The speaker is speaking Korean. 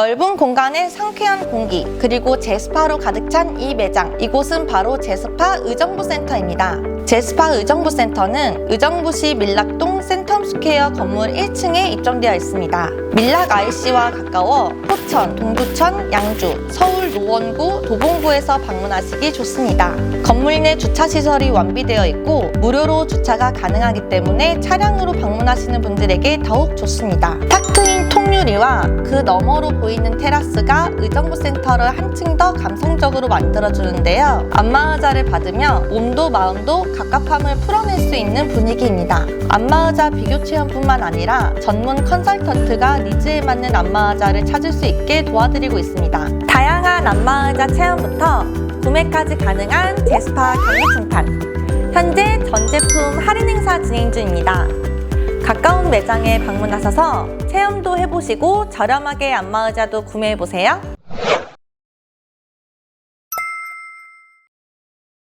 넓은 공간에 상쾌한 공기, 그리고 제스파로 가득 찬 이 매장. 이곳은 바로 제스파 의정부 센터입니다. 제스파 의정부 센터는 의정부시 밀락동 센텀 스퀘어 건물 1층에 입점되어 있습니다. 밀락 IC와 가까워 포천, 동두천, 양주, 서울 노원구, 도봉구에서 방문하시기 좋습니다. 건물 내 주차 시설이 완비되어 있고 무료로 주차가 가능하기 때문에 차량으로 방문하시는 분들에게 더욱 좋습니다. 탁 트인 통유리와 그 너머로 보이는 테라스가 의정부 센터를 한층 더 감성적으로 만들어주는데요. 안마의자를 받으며 몸도 마음도 갑갑함을 풀어낼 수 있는 분위기입니다. 안마의자 비교 체험뿐만 아니라 전문 컨설턴트가 니즈에 맞는 안마의자를 찾을 수 있게 도와드리고 있습니다. 다양한 안마의자 체험부터 구매까지 가능한 제스파 경리층판. 현재 전 제품 할인 행사 진행 중입니다. 가까운 매장에 방문하셔서 체험도 해보시고 저렴하게 안마의자도 구매해보세요.